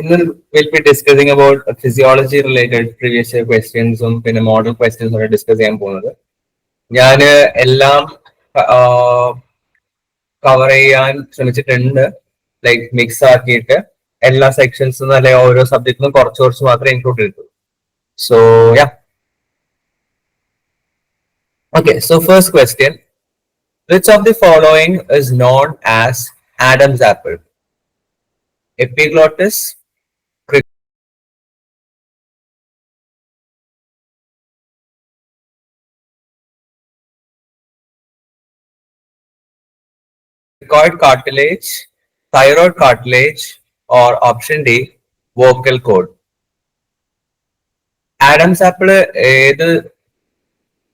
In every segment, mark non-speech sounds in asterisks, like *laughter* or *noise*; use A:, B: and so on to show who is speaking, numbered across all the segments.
A: ഇന്ന് will be discussing about physiology related previous ക്വസ്റ്റ്യൻസും പിന്നെ മോഡൽ ക്വസ്റ്റ്യൻസും ആണ് ഡിസ്കസ് ചെയ്യാൻ പോകുന്നത്. ഞാൻ എല്ലാം കവർ ചെയ്യാൻ ശ്രമിച്ചിട്ടുണ്ട്. ലൈക്ക് മിക്സ് ആക്കിയിട്ട് എല്ലാ സെക്ഷൻസും അല്ലെ ഓരോ സബ്ജക്റ്റിനും കുറച്ച് കുറച്ച് മാത്രമേ ഇൻക്ലൂഡ് ചെയ്തിട്ടുള്ളൂ. So yeah okay so first question which of the following is known as Adam's apple epiglottis, cricoid cartilage, thyroid cartilage, or option D, vocal cord. Adam's apple ഏത്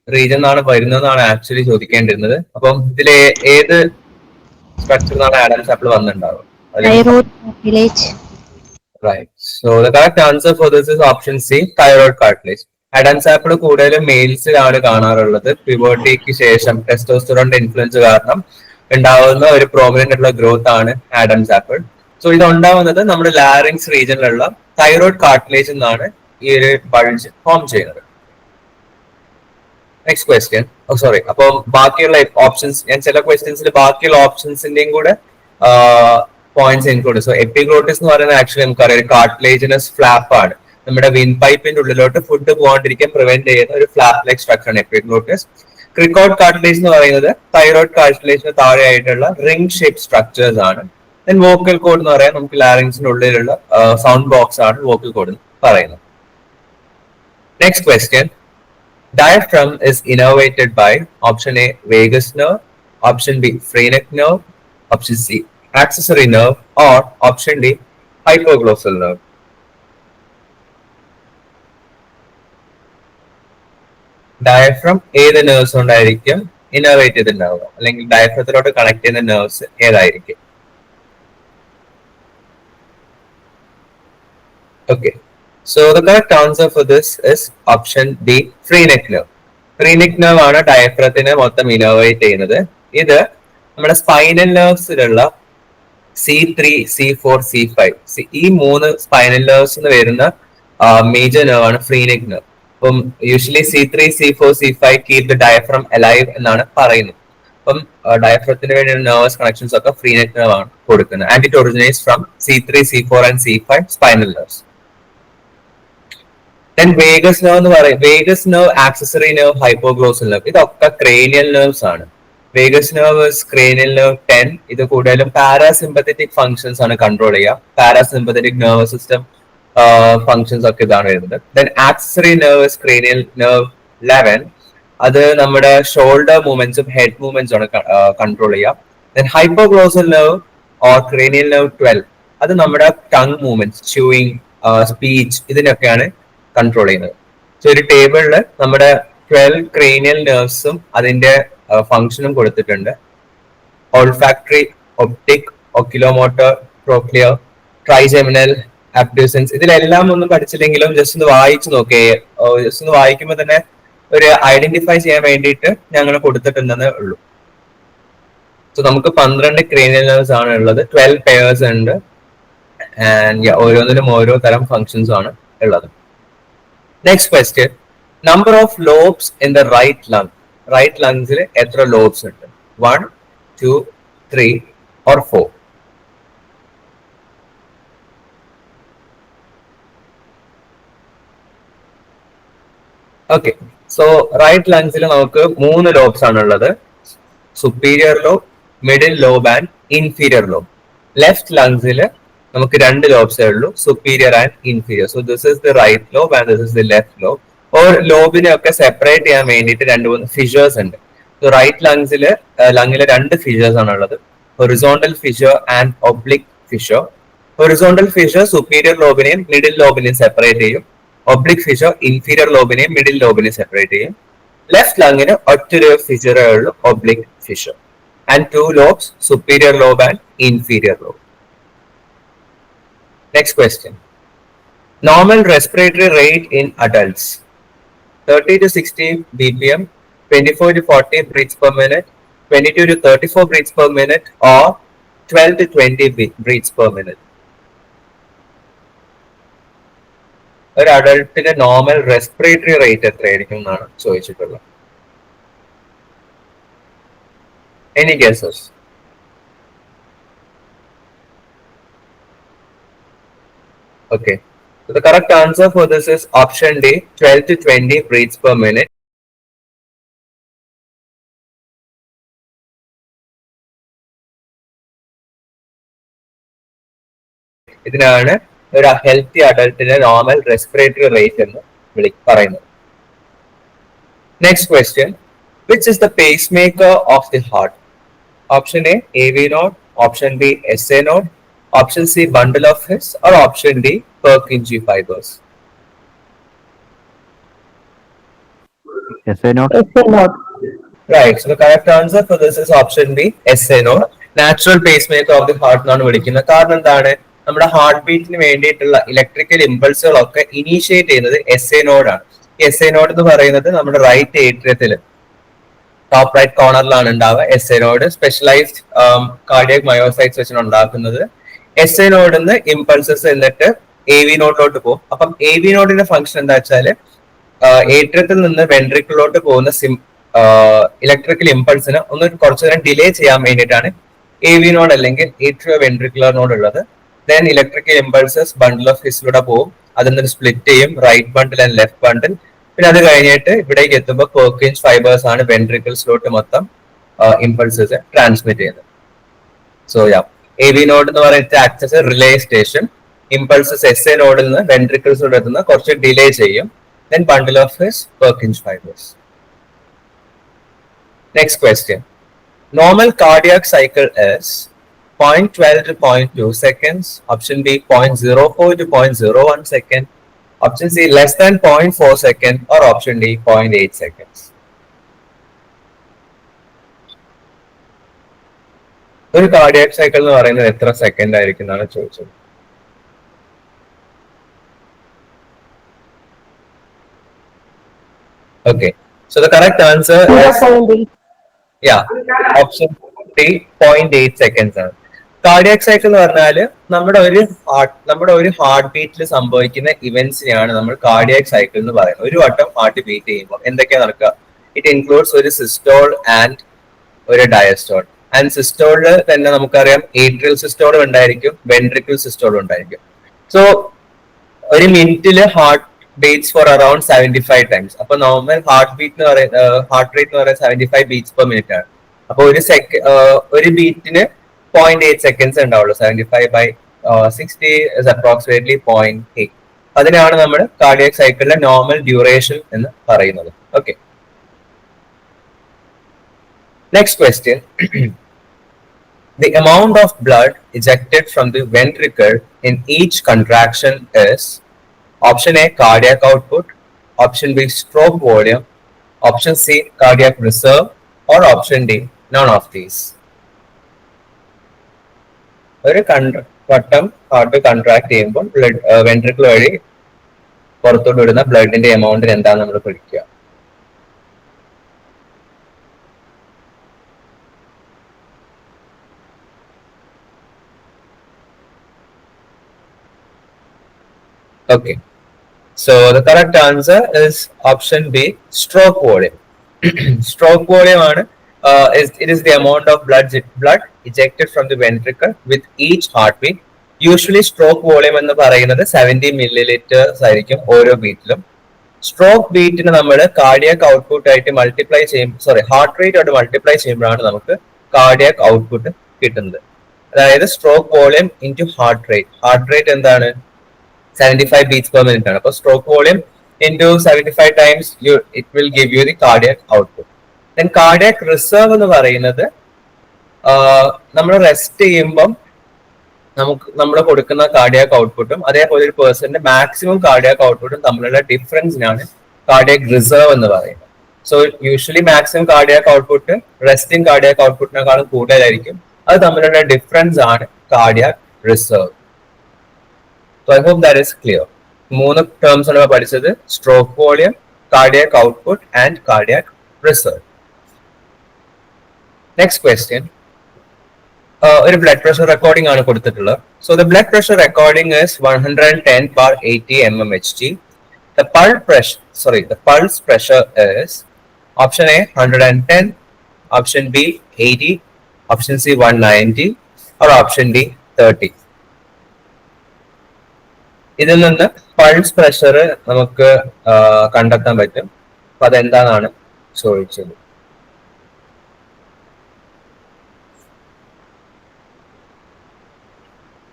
A: റീജൻ ആണ് വരുന്നതെന്നാണ് ആക്ച്വലി ചോദിക്കേണ്ടിരുന്നത് അപ്പം ഇതിലെ ഏത് സ്ട്രക്ചറിനാണ് ആഡംസ് ആപ്പിൾ വന്നിട്ടുണ്ടാവുക
B: Thyroid cartilage.
A: Right. So the correct answer for this is option C, thyroid cartilage. Adam's apple കൂടുതലും മെയിൽസിലാണ് കാണാറുള്ളത് പ്യൂബർട്ടിക്ക് ശേഷം ടെസ്റ്റോസ്റ്ററോണിന്റെ ഇൻഫ്ലുവൻസ് കാരണം ഉണ്ടാവുന്ന ഒരു പ്രോമിനന്റ് ഉള്ള ഗ്രോത്ത് ആണ് ആഡംസ് ആപ്പിൾ സോ ഇത് ഉണ്ടാവുന്നത് നമ്മുടെ ലാറിങ്സ് റീജിയനിലുള്ള തൈറോയ്ഡ് കാർട്ടിലേജ് എന്നാണ് ഈ ഒരു ബൾജ് ഫോം ചെയ്യുന്നത്. നെക്സ്റ്റ് ക്വസ്റ്റ്യൻ സോറി അപ്പം ബാക്കിയുള്ള ഓപ്ഷൻസ് ഞാൻ ചില ക്വസ്റ്റ്യൻസിൽ ബാക്കിയുള്ള ഓപ്ഷൻസിന്റെയും കൂടെ പോയിന്റ്സ് ഇൻക്ലൂഡ് സോ എപ്പിഗ്ലോട്ടിസ് എന്ന് പറയുന്നത് ആക്ച്വലി നമുക്കറിയാം കാർട്ടിലേജിനസ് ഫ്ലാപ്പ് ആണ്. നമ്മുടെ വിൻ പൈപ്പിന്റെ ഉള്ളിലോട്ട് ഫുഡ് പോകാണ്ടിരിക്കാൻ പ്രിവെന്റ് ചെയ്യുന്ന ഒരു ഫ്ലാപ്പ് ലൈക്ക് സ്ട്രക്ചർ ആണ് എപ്പിഗ്ലോട്ടിസ് ക്രിക്കോട്ട് കാർട്ടിലേജ് എന്ന് പറയുന്നത് തൈറോയ്ഡ് കാർട്ടിലേജിന് താഴെയായിട്ടുള്ള റിംഗ് ഷേപ്പ് സ്ട്രക്ചേഴ്സ് ആണ്. ദെൻ വോക്കൽ കോഡ് എന്ന് പറയാൻ നമുക്ക് ലാറിങ്സിന്റെ ഉള്ളിലുള്ള സൗണ്ട് ബോക്സ് ആണ് വോക്കൽ കോഡ് എന്ന് പറയുന്നത്. Next question diaphragm is innervated by option A vagus nerve option B phrenic nerve option C accessory nerve or option D hypoglossal nerve. Diaphragm ഏത് nerves കൊണ്ടായിരിക്കും ഇന്നോവേറ്റ് ചെയ്തിട്ടുണ്ടാവുക? അല്ലെങ്കിൽ ഡയഫ്രത്തിലോട്ട് കണക്ട് ചെയ്യുന്ന nerves ഏതായിരിക്കും? Okay so correct answer for this is option D phrenic free phrenic nerve ആണ് ഡയഫ്രത്തിനെ മൊത്തം ഇന്നോവേറ്റ് ചെയ്യുന്നത്. ഇത് നമ്മുടെ spinal നെർവ്സിലുള്ള C three C four C five ഈ മൂന്ന് സ്പൈനൽ നെർവ്സ് വരുന്ന മേജർ നെർവ് ആണ് ഫ്രീനെക് നെർവ് അപ്പം usually C three C four C five keep the diaphragm alive എന്നാണ് പറയുന്നത്. അപ്പം ഡയഫ്രത്തിന് വേണ്ടിയുള്ള നെർവസ് കണക്ഷൻസ് ഒക്കെ ഫ്രീ നെർവ് ആണ് കൊടുക്കുന്നത്. And it originates from C three C four and C five spinal nerves then vagus nerve എന്ന് പറയും. Vagus nerve accessory nerve hypoglossal nerve ഇതൊക്കെ ക്രേനിയൽ നെർവ്സ് ആണ്. Vagus nerve cranial nerve ten ഇത് കൂടുതലും parasympathetic functions ആണ് control ചെയ്യുക. Parasympathetic nervous system functions ഒക്കെ ഇതാണ് വരുന്നത്. Then accessory nerve cranial nerve eleven അത് നമ്മുടെ ഷോൾഡർ മൂവ്മെന്റ്സും ഹെഡ് മൂവ്മെന്റ്സും ആണ് കൺട്രോൾ ചെയ്യുക. Then hypoglossal nerve or cranial nerve twelve അത് നമ്മുടെ ടങ് മൂവ്മെന്റ്സ് ച്യൂയിങ് സ്പീച്ച് ഇതിനൊക്കെയാണ് കൺട്രോൾ ചെയ്യുന്നത്. സോ ഒരു ടേബിളിൽ നമ്മുടെ ട്വൽവ് ക്രേനിയൽ നെർവ്സും അതിന്റെ ഫങ്ഷനും കൊടുത്തിട്ടുണ്ട്. Olfactory optic oculomotor trochlear trigeminal abducens ഇതിലെല്ലാം ഒന്നും പഠിച്ചില്ലെങ്കിലും ജസ്റ്റ് ഒന്ന് വായിച്ചു നോക്കേ. ജസ്റ്റ് ഒന്ന് വായിക്കുമ്പോൾ തന്നെ ഒരു ഐഡന്റിഫൈ ചെയ്യാൻ വേണ്ടിയിട്ട് ഞങ്ങൾ കൊടുത്തിട്ടുണ്ടെന്നേ ഉള്ളൂ. സോ നമുക്ക് പന്ത്രണ്ട് നെർവ്സ് ആണ് ഉള്ളത്. ട്വൽവ് പെയേഴ്സ് ഉണ്ട്. ആൻഡ് ഓരോന്നിനും ഓരോ തരം ഫങ്ഷൻസ് ആണ് ഉള്ളത്. Next question number of lobes in the right lung right ലങ്സിൽ എത്ര ലോബ്സ് ഉണ്ട്? One two three or four okay so right ലങ്സിൽ നമുക്ക് മൂന്ന് ലോബ്സ് ആണ് ഉള്ളത്. Superior lobe middle lobe and inferior lobe left ലങ്സിൽ നമുക്ക് രണ്ട് ലോബ്സേ ഉള്ളൂ superior and inferior so this is the right lobe and this is the left lobe or ലോബിനെ ഒക്കെ separate ചെയ്യാൻ വേണ്ടിയിട്ട് രണ്ട് മൂന്ന് ഫിഷേഴ്സ് ഉണ്ട്. സോ റൈറ്റ് ലങ്സിൽ ലങ്ങിലെ രണ്ട് ഫിഷേഴ്സ് ആണ് ഉള്ളത്. Horizontal fissure and oblique fissure horizontal fissure superior ലോബിനെയും middle ലോബിനെയും സെപ്പറേറ്റ് ചെയ്യും. ഒബ്ലിക് ഫിഷർ ഇൻഫീരിയർ ലോബിനെയും മിഡിൽ ലോബിനെയും സെപ്പറേറ്റ് ചെയ്യും ലെഫ്റ്റ് ലങ്ങിന് ഒറ്റൊരു ഫിഷറേ ഉള്ളൂ oblique fissure and two lobes superior lobe and inferior lobe Next question. Normal respiratory rate in adults 30 to 60 BPM, 24 to 40 breaths per minute, 22 to 34 breaths per minute, or 12 to 20 breaths per minute. ഒരു അഡൾട്ടിന്റെ normal respiratory rate എത്രയായിരിക്കും എന്നാണ് ചോദിച്ചിട്ടുള്ളത്. Any guesses okay correct answer for this is option D twelve to twenty breaths per minute ഇതിനാണ് ഒരു healthy അഡൾട്ടിന്റെ normal respiratory rate എന്ന് വിളി പറയുന്നത് next question which is the pacemaker of the heart option A A V node option B S A node option C bundle of His or option D Purkinje fibers.
C: SA not.
A: Right. So the correct answer for this is option B, SA node. Natural pacemaker of the heart എന്നാണ് വിളിക്കുന്നത് കാരണം എന്താണ് നമ്മുടെ heart ബീറ്റിന് വേണ്ടിയിട്ടുള്ള electrical ഇമ്പൾസുകളൊക്കെ initiate ചെയ്യുന്നത് S A നോഡാണ് എസ് എ നോഡ് എന്ന് പറയുന്നത് നമ്മുടെ റൈറ്റ് ഏട്രിയത്തിൽ ടോപ്പ് റൈറ്റ് കോർണറിലാണ് ഉണ്ടാവുക S A node specialized cardiac myocytes വെച്ചാണ് ഉണ്ടാക്കുന്നത്. എസ് എ നിന്ന് ഇമ്പൾസസ് എന്നിട്ട് എ വി നോട്ടിലോട്ട് പോകും. അപ്പം എ വി നോഡിന്റെ ഫംഗ്ഷൻ എന്താ വെച്ചാൽ ഏട്രിയത്തിൽ നിന്ന് വെൻട്രിക്കിളിലോട്ട് പോകുന്ന സിം ഇലക്ട്രിക്കൽ ഇമ്പൾസിന് ഒന്ന് കുറച്ചു നേരം ഡിലേ ചെയ്യാൻ വേണ്ടിയിട്ടാണ് എ വി നോഡ് അല്ലെങ്കിൽ ഏട്രിയോ വെൻട്രിക്കുലർ നോഡ് ഉള്ളത്. Then electrical impulses bundle of ഹിസിലൂടെ പോകും അതിൽ നിന്ന് സ്പ്ലിറ്റ് ചെയ്യും. Right bundle and left bundle പിന്നെ അത് കഴിഞ്ഞിട്ട് ഇവിടേക്ക് എത്തുമ്പോൾ പെർക്കിൻസ് ഫൈബേഴ്സ് ആണ് വെൻട്രിക്കിൾസിലോട്ട് മൊത്തം ഇമ്പൾസസ് ട്രാൻസ്മിറ്റ് ചെയ്യുന്നത്. So yeah A V node എന്ന് പറയുന്നത് acts as relay station impulses S A നോഡിൽ നിന്ന് വെൻട്രിക്കിൾസിലൂടെ എത്തുന്ന കുറച്ച് ഡിലേ ചെയ്യും. Then bundle of His Purkinje fibres next question normal cardiac cycle is 0.12 to 0.2 seconds. Option B 0.04 to 0.01 second. Option C less than 0.4 second or option D 0.8 seconds. ഒരു cardiac cycle എന്ന് പറയുന്നത് എത്ര സെക്കൻഡ് ആയിരിക്കും എന്നാണ് ചോദിച്ചത് Okay, so the correct answer is yeah, option D 0.8 seconds ആണ് cardiac cycle എന്ന് പറഞ്ഞാൽ നമ്മുടെ ഒരു ഹാർട്ട് നമ്മുടെ ഒരു ഹാർട്ട് ബീറ്റിൽ സംഭവിക്കുന്ന ഇവന്റ്സിനെയാണ് നമ്മൾ കാർഡിയാക് സൈക്കിൾ എന്ന് പറയുന്നത്. ഒരു വട്ടം ഹാർട്ട് ബീറ്റ് ചെയ്യുമ്പോൾ എന്തൊക്കെയാ നടക്കുക? ഇറ്റ് ഇൻക്ലൂഡ്സ് ഒരു സിസ്റ്റോൾ ആൻഡ് ഒരു ഡയസ്റ്റോൾ ആൻഡ് സിസ്റ്റോളിൽ തന്നെ നമുക്കറിയാം ഏട്രിയൽ സിസ്റ്റോളും ഉണ്ടായിരിക്കും വെൻട്രിക്കൽ സിസ്റ്റോളും ഉണ്ടായിരിക്കും. സോ ഒരു മിനിറ്റിൽ heart beats for around seventy five times അപ്പൊ നോർമൽ ഹാർട്ട് ബീറ്റ് എന്ന് പറയുന്നത് ഹാർട്ട് റേറ്റ് എന്ന് പറയുന്നത് seventy five beats per minute ആണ്. അപ്പൊ ഒരു സെക്കൻഡ് ഒരു ബീറ്റിന് പോയിന്റ് എയ്റ്റ് സെക്കൻഡ്സ് ഉണ്ടാവുള്ളൂ seventy five by sixty is approximately point eight അതിനാണ് നമ്മൾ കാർഡിയക് സൈക്കിളിലെ നോർമൽ ഡ്യൂറേഷൻ എന്ന് പറയുന്നത് okay next question The amount of blood ejected from the ventricle in each contraction is option A cardiac output, option B stroke volume, option C cardiac reserve, or option D none of these. ഒരു കൺട്ര വട്ടം heart contract ചെയ്യുമ്പോൾ blood ventricle വഴി പുറത്തോട്ട് വിടുന്ന ബ്ലഡിന്റെ amount എന്താന്ന് നമ്മൾ പഠിക്കുക okay so the correct answer is option B stroke volume stroke volume ആണ് it is the amount of blood blood ejected the the with each heart beat usually stroke volume എന്ന് പറയുന്നത് സെവന്റി മില്ലി ലിറ്റേഴ്സ് ആയിരിക്കും ഓരോ ബീറ്റിലും stroke ബീറ്റിന് നമ്മൾ cardiac output ആയിട്ട് multiply ചെയ്യും sorry heart rate ആയിട്ട് മൾട്ടിപ്ലൈ ചെയ്യുമ്പോഴാണ് നമുക്ക് കാർഡിയാക് ഔട്ട്പുട്ട് കിട്ടുന്നത്. അതായത് stroke volume into heart rate heart rate എന്താണ്? Seventy five beats per minute ആണ്. അപ്പോൾ stroke volume into seventy five times you it will give you the cardiac output then cardiac reserve എന്ന് പറയുന്നത് നമ്മൾ rest ചെയ്യുമ്പം നമുക്ക് നമ്മൾ കൊടുക്കുന്ന കാർഡിയാക് ഔട്ട്പുട്ടും അതേപോലെ ഒരു പേഴ്സന്റെ മാക്സിമം കാർഡിയാക് ഔട്ട്പുട്ടും തമ്മിലുള്ള ഡിഫറൻസിനാണ് കാർഡിയാക് റിസർവ് എന്ന് പറയുന്നത്. So usually maximum cardiac output resting cardiac ഔട്ട്പുട്ടിനേക്കാളും കൂടുതലായിരിക്കും. അത് തമ്മിലുള്ള ഡിഫറൻസ് ആണ് cardiac reserve so I hope that is clear മൂന്ന് ടേംസ് ആണ് പഠിച്ചത്. Stroke volume cardiac output and cardiac reserve next question ഒരു ബ്ലഡ് പ്രഷർ റെക്കോർഡിംഗ് ആണ് കൊടുത്തിട്ടുള്ളത്. So the blood pressure recording is one hundred and ten bar eighty M M H T the pulse pressure sorry the pulse pressure is option A hundred and ten option B eighty option C one ninety or option D thirty ഇതിൽ നിന്ന് pulse pressure നമുക്ക് കണ്ടെത്താൻ പറ്റും. അപ്പൊ അതെന്താണെന്നാണ് ചോദിച്ചത്.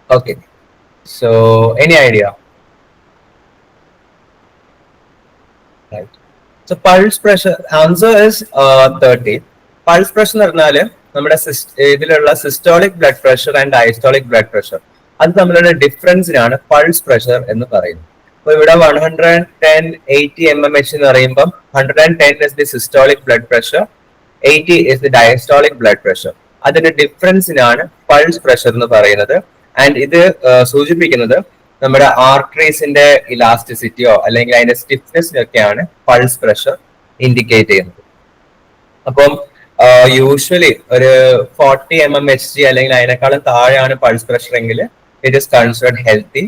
A: Okay So, any idea? Right. So pulse pressure answer is uh, 30. Pulse pressure എന്ന് പറഞ്ഞാൽ നമ്മുടെ ഇതിലുള്ള systolic blood pressure and diastolic blood pressure അത് തമ്മിലുള്ള ഡിഫറൻസിനാണ് പൾസ് പ്രഷർ എന്ന് പറയുന്നത് അപ്പൊ ഇവിടെ one hundred ten eighty M M H എന്ന് പറയുമ്പോൾ hundred and ten is the systolic blood pressure eighty is the diastolic blood pressure അതിന്റെ ഡിഫറൻസിനാണ് പൾസ് പ്രഷർ എന്ന് പറയുന്നത് ആൻഡ് ഇത് സൂചിപ്പിക്കുന്നത് നമ്മുടെ ആർട്ടറീസിന്റെ ഇലാസ്റ്റിസിറ്റിയോ അല്ലെങ്കിൽ അതിന്റെ സ്റ്റിഫ്നെസ്സിനൊക്കെയാണ് പൾസ് പ്രഷർ ഇൻഡിക്കേറ്റ് ചെയ്യുന്നത്. അപ്പം യൂഷ്വലി ഒരു forty M M H G അല്ലെങ്കിൽ അതിനേക്കാളും താഴെയാണ് പൾസ് പ്രഷർ എങ്കിൽ ഇറ്റ് ഇസ് കൺസിഡർഡ് ഹെൽത്തി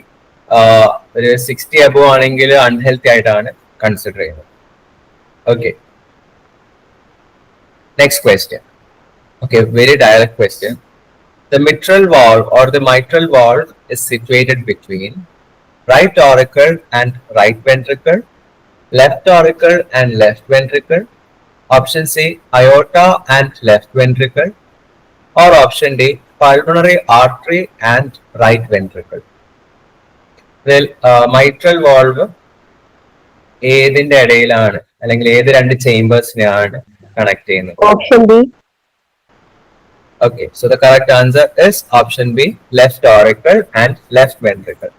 A: ഒരു സിക്സ്റ്റി അബോ ആണെങ്കിൽ അൺഹെൽത്തി ആയിട്ടാണ് കൺസിഡർ ചെയ്യുന്നത്. Okay next question okay very direct question The mitral valve or the mitral valve is situated between right auricle and right ventricle, left auricle and left ventricle, option C, aorta and left ventricle, or option D, pulmonary artery and right ventricle. Well, uh, mitral valve ഏതിന്റെ ഇടയിലാണ് അല്ലെങ്കിൽ ഏത് രണ്ട് ചേംബേഴ്സിനെയാണ് connect ചെയ്യുന്നത്
B: option B
A: Okay, so the correct answer is option B, left auricle and left ventricle.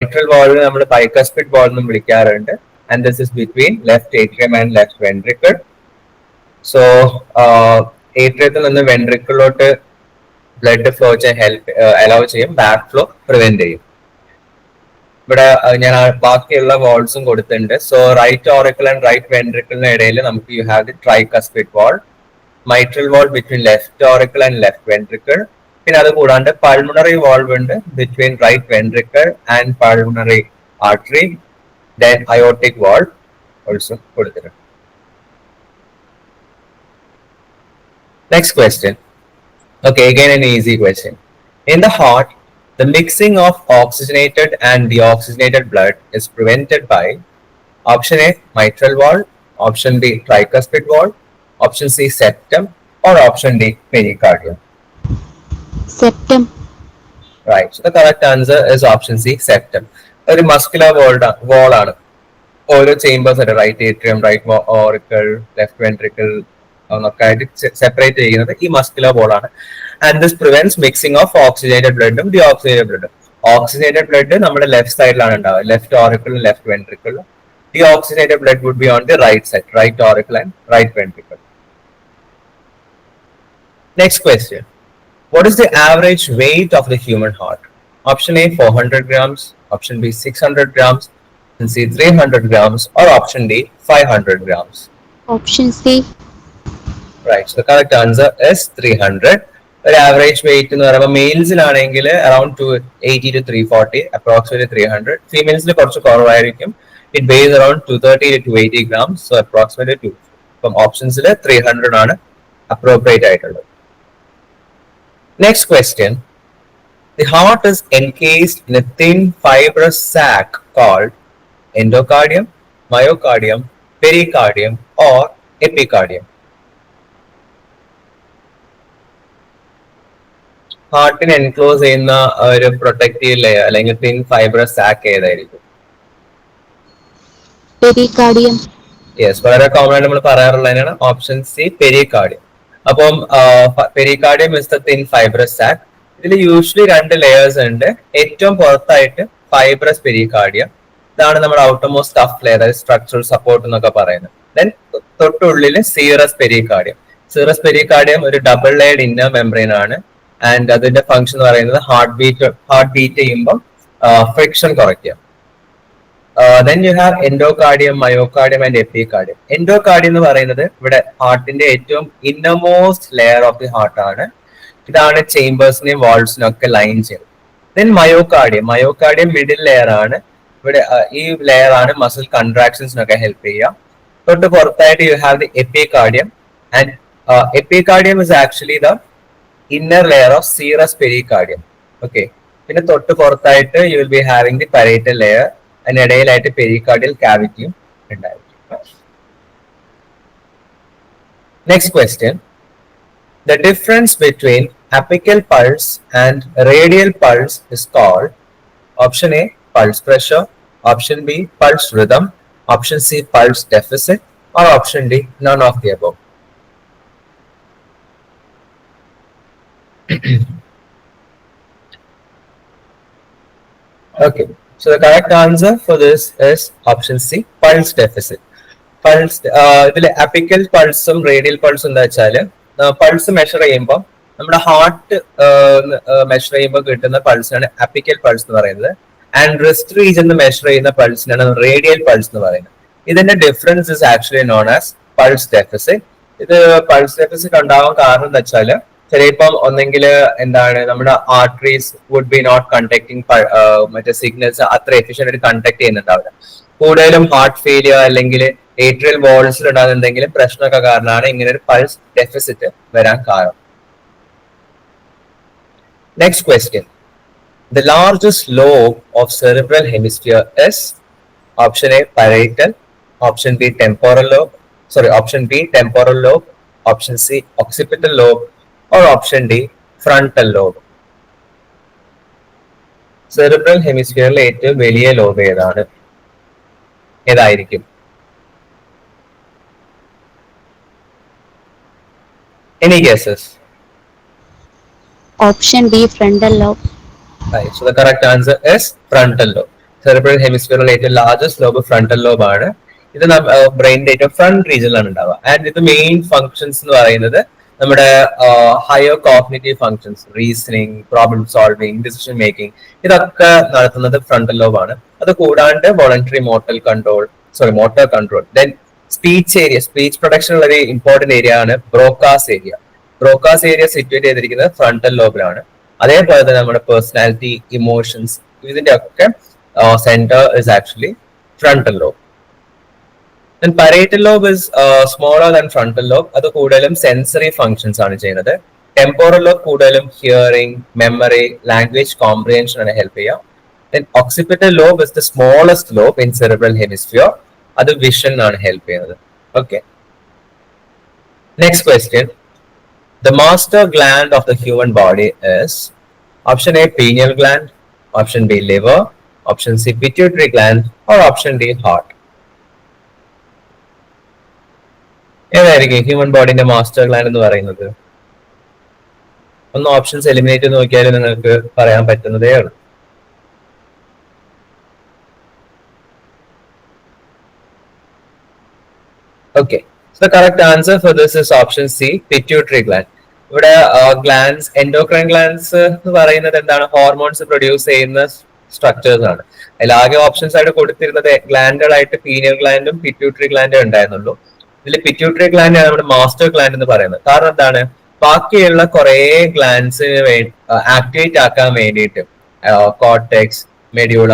A: mitral valve നമ്മൾ bicuspid wall എന്നും വിളിക്കാറുണ്ട് and this is between left atrium and left ventricle. So ഏട്രിയത്തിൽ നിന്ന് വെൻട്രിക്കിളിലോട്ട് ബ്ലഡ് ഫ്ലോ ചെയ്യാൻ help allow ചെയ്യും back flow prevent ചെയ്യും ഇവിടെ ഞാൻ ബാക്കിയുള്ള വാൾസും കൊടുത്തിട്ടുണ്ട്. So right auricle and right വെൻട്രിക്കിളിന് ഇടയിൽ നമുക്ക് you have the tricuspid valve mitral valve between left auricle and left ventricle പിന്നെ അത് കൂടാണ്ട് പൾമണറി വാൾവ് ഉണ്ട് between right ventricle and pulmonary artery then aortic valve also കൊടുത്തിട്ടുണ്ട്. Next question Okay, again an easy question in the heart, the mixing of oxygenated and deoxygenated blood is prevented by option A, mitral valve, option B, tricuspid valve, option C, septum, or option D, pericardium.
B: Septum.
A: Right. So the correct answer is option C, septum. ഒരു muscular wall ആണ് ഓരോ chambers ഉണ്ട് right atrium right auricle left ventricle എന്നൊക്കെ ആയിട്ട് separate ചെയ്യുന്നത് ഈ muscular wall ആണ് And this prevents mixing of oxygenated ബ്ലഡും ഡിഓക്സിജനേറ്റഡ് ബ്ലഡും oxygenated blood നമ്മുടെ ലെഫ്റ്റ് സൈഡിലാണ് ഉണ്ടാവുക left ഓറിക്കിളും left വെൻട്രിക്കിളും deoxygenated blood would be on the right side right auricle and right ventricle next question What is the average weight of the human heart? Option A 400 grams, option B 600 grams, option C 300 grams, or option D 500 grams.
B: Option C
A: Right. So the correct answer is 300. ഒരു average weight എന്ന് പറയുമ്പോൾ മെയിൽസിലാണെങ്കിൽ around two eighty two three forty approximately three hundred ഫീമെയിൽസിൽ കുറച്ച് കുറവായിരിക്കും. It base around two thirty two eighty gram so approximately two ഇപ്പം ഓപ്ഷൻസിൽ three hundred ആണ് appropriate ആയിട്ടുള്ളത്. Next question the heart is encased in a thin fibrous sac called endocardium myocardium pericardium or epicardium. ഹാർട്ടിനെ enclose ചെയ്യുന്ന ഒരു protective layer അല്ലെങ്കിൽ thin fibre sac ഏതായിരിക്കും?
B: Pericardium
A: yes വളരെ കോമൺ ആയിട്ട് നമ്മൾ പറയാറുള്ളതിനാണ് ഓപ്ഷൻ സി പെരികാർഡിയം അപ്പം pericardium is the thin fibrous sac ഇതിൽ യൂഷ്വലി രണ്ട് ലെയേഴ്സ് ഉണ്ട്. ഏറ്റവും പുറത്തായിട്ട് ഫൈബ്രസ് പെരികാർഡിയം ഇതാണ് നമ്മുടെ ഔട്ടർമോസ്റ്റ് സ്റ്റഫ് ലെയർ അതായത് സ്ട്രക്ചറൽ സപ്പോർട്ട് എന്നൊക്കെ പറയുന്നത്. ദെൻ തൊട്ടുള്ളിൽ സീറസ് പെരികാർഡിയം സീറസ് പെരികാർഡിയം ഒരു ഡബിൾ ലെയർഡ് ഇന്നർ മെമ്പറൈൻ ആണ്. ആൻഡ് അതിന്റെ ഫംഗ്ഷൻ എന്ന് പറയുന്നത് ഹാർട്ട് ബീറ്റ് ഹാർട്ട് ബീറ്റ് ചെയ്യുമ്പോൾ ഫ്രിക്ഷൻ കുറയ്ക്കുക then you have endocardium myocardium and epicardium endocardium എന്ന് പറയുന്നത് ഇവിടെ ഹാർട്ടിന്റെ ഏറ്റവും innermost layer of the heart ആണ്. ഇതാണ് ചേംബേഴ്സിനെയും വാൾസിനെയും ഒക്കെ ലൈൻ ചെയ്യുന്നത്. Then myocardium myocardium middle layer ആണ്. ഇവിടെ ഈ ലെയർ ആണ് മസിൽ കൺട്രാക്ഷൻസിനൊക്കെ ഹെൽപ്പ് ചെയ്യുക. തൊട്ട് പുറത്തായിട്ട് you have the epicardium and epicardium is actually the Inner layer of serous pericardium okay പിന്നെ തൊട്ട് പുറത്തായിട്ട് you will be having the parietal layer അതിനിടയിലായിട്ട് pericardial കാവിറ്റിയും ഉണ്ടായിരിക്കും next question The difference between apical pulse and radial pulse is called option A pulse pressure, option B pulse rhythm, option C pulse deficit, or option D none of the above. *clears throat* okay, so the correct answer for this is option C pulse deficit. Pulse ഇതിൽ apical പൾസും radial പൾസും എന്താ വെച്ചാൽ pulse measure ചെയ്യുമ്പോൾ നമ്മുടെ heart measure ചെയ്യുമ്പോൾ കിട്ടുന്ന പൾസിനാണ് apical pulse എന്ന് പറയുന്നത്. ആൻഡ് റിസ്റ്റ് റീജൻ മെഷർ ചെയ്യുന്ന പൾസിനാണ് റേഡിയൽ പൾസ് എന്ന് പറയുന്നത്. ഇതിന്റെ difference is actually known as pulse deficit ഇത് പൾസ് ഡെഫിസിറ്റ് ഉണ്ടാവാൻ കാരണം എന്താ വെച്ചാൽ ചിലപ്പം ഒന്നെങ്കിൽ എന്താണ് നമ്മുടെ arteries would be not conducting മറ്റേ സിഗ്നൽസ് അത്ര എഫിഷ്യന്റ് ആയിട്ട് കണ്ടക്ട് ചെയ്യുന്നുണ്ടാവില്ല. കൂടുതലും ഹാർട്ട് ഫെയിലിയർ അല്ലെങ്കിൽ ഏട്രിയൽ വോൾസിൽ ഉണ്ടാകുന്ന എന്തെങ്കിലും പ്രശ്നമൊക്കെ കാരണമാണ് ഇങ്ങനെ ഒരു പൾസ് ഡെഫിസിറ്റ് വരാൻ കാരണം. Next question the largest lobe of cerebral hemisphere is option A parietal option B temporal lobe sorry option B temporal lobe option C occipital lobe or option D frontal lobe cerebral ഹെമിസ്ഫിയറിലെ ഏറ്റവും വലിയ ലോബ് ഏതാണ് ഏതായിരിക്കും Any guesses?
B: Option B frontal lobe
A: Right. So the correct answer is frontal lobe. Cerebral hemisphere ഏറ്റവും largest lobe frontal lobe ആണ് ഇത് ബ്രെയിനിന്റെ ഏറ്റവും front റീജിയനിലാണ് ഉണ്ടാവുക ആൻഡ് ഇത് മെയിൻ ഫങ്ഷൻസ് എന്ന് പറയുന്നത് നമ്മുടെ higher cognitive functions reasoning problem solving decision making ഇതൊക്കെ നടത്തുന്നത് ഫ്രണ്ടൽ ലോബ് ആണ്. അത് കൂടാണ്ട് voluntary motel control sorry motor control then speech area speech production ഉള്ള ഒരു ഇമ്പോർട്ടന്റ് ഏരിയ ആണ് Broca's area Broca's area situated ചെയ്തിരിക്കുന്നത് ഫ്രണ്ടൽ ലോബിലാണ് അതേപോലെ തന്നെ നമ്മുടെ പേഴ്സണാലിറ്റി ഇമോഷൻസ് ഇതിന്റെ ഒക്കെ centre is actually frontal lobe parietal lobe is smaller than frontal lobe അത് കൂടുതലും സെൻസറി ഫങ്ഷൻസ് ആണ് ചെയ്യുന്നത്. ടെമ്പോറൽ ലോബ് കൂടുതലും ഹിയറിംഗ് മെമ്മറി ലാംഗ്വേജ് കോംപ്രിഹെൻഷൻ ആണ് ഹെൽപ്പ് ചെയ്യുക. Then occipital lobe is the smallest lobe in cerebral hemisphere അത് vision ആണ് help ചെയ്യുന്നത്. Okay next question the master gland of the human body is option A pineal gland option B liver option C pituitary gland or option D heart ഏതായിരിക്കും human ബോഡിന്റെ master gland എന്ന് പറയുന്നത്? ഒന്ന് options eliminate നോക്കിയാൽ നിങ്ങൾക്ക് പറയാൻ പറ്റുന്നതേ ഉള്ളൂ. Okay so correct answer for this is option C pituitary gland ഇവിടെ ഗ്ലാൻസ് എൻഡോക്രൈൻ ഗ്ലാൻസ് എന്ന് പറയുന്നത് എന്താണ്? ഹോർമോൺസ് പ്രൊഡ്യൂസ് ചെയ്യുന്ന സ്ട്രക്ചേഴ്സ് ആണ്. അതിലാകെ ഓപ്ഷൻസ് ആയിട്ട് കൊടുത്തിരുന്നത് ഗ്ലാൻഡുകളായിട്ട് പീനിയർ ഗ്ലാൻഡും പിറ്റ്യൂട്ടറി ഗ്ലാൻഡും ഉണ്ടായിരുന്നുള്ളൂ. ഇതിൽ പിറ്റ്യൂട്ടറി ഗ്ലാൻഡ് ആണ് നമ്മുടെ മാസ്റ്റർ ഗ്ലാൻഡ് എന്ന് പറയുന്നത്. കാരണം എന്താണ്? ബാക്കിയുള്ള കുറെ ഗ്ലാൻസിന് ആക്ടിവേറ്റ് ആക്കാൻ വേണ്ടിയിട്ട് കോട്ടെക്സ് മെഡ്യൂള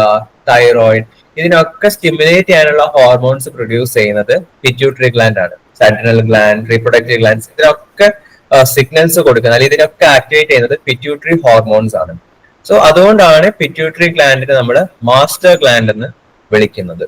A: തൈറോയിഡ് ഇതിനൊക്കെ സ്റ്റിമുലേറ്റ് ചെയ്യാനുള്ള ഹോർമോൺസ് പ്രൊഡ്യൂസ് ചെയ്യുന്നത് പിറ്റ്യൂട്ടറി ഗ്ലാൻഡ് ആണ്. സാറ്റിനൽ ഗ്ലാൻഡ് റീപ്രൊഡക്റ്റീവ് ഗ്ലാൻഡ്സ് ഇതിനൊക്കെ സിഗ്നൽസ് കൊടുക്കുന്നത് അല്ലെങ്കിൽ ഇതിനൊക്കെ ആക്ടിവേറ്റ് ചെയ്യുന്നത് പിറ്റ്യൂട്ടറി ഹോർമോൺസ് ആണ്. സോ അതുകൊണ്ടാണ് പിറ്റ്യൂട്ടറി ഗ്ലാൻഡിനെ നമ്മൾ മാസ്റ്റർ ഗ്ലാൻഡ് എന്ന് വിളിക്കുന്നത്.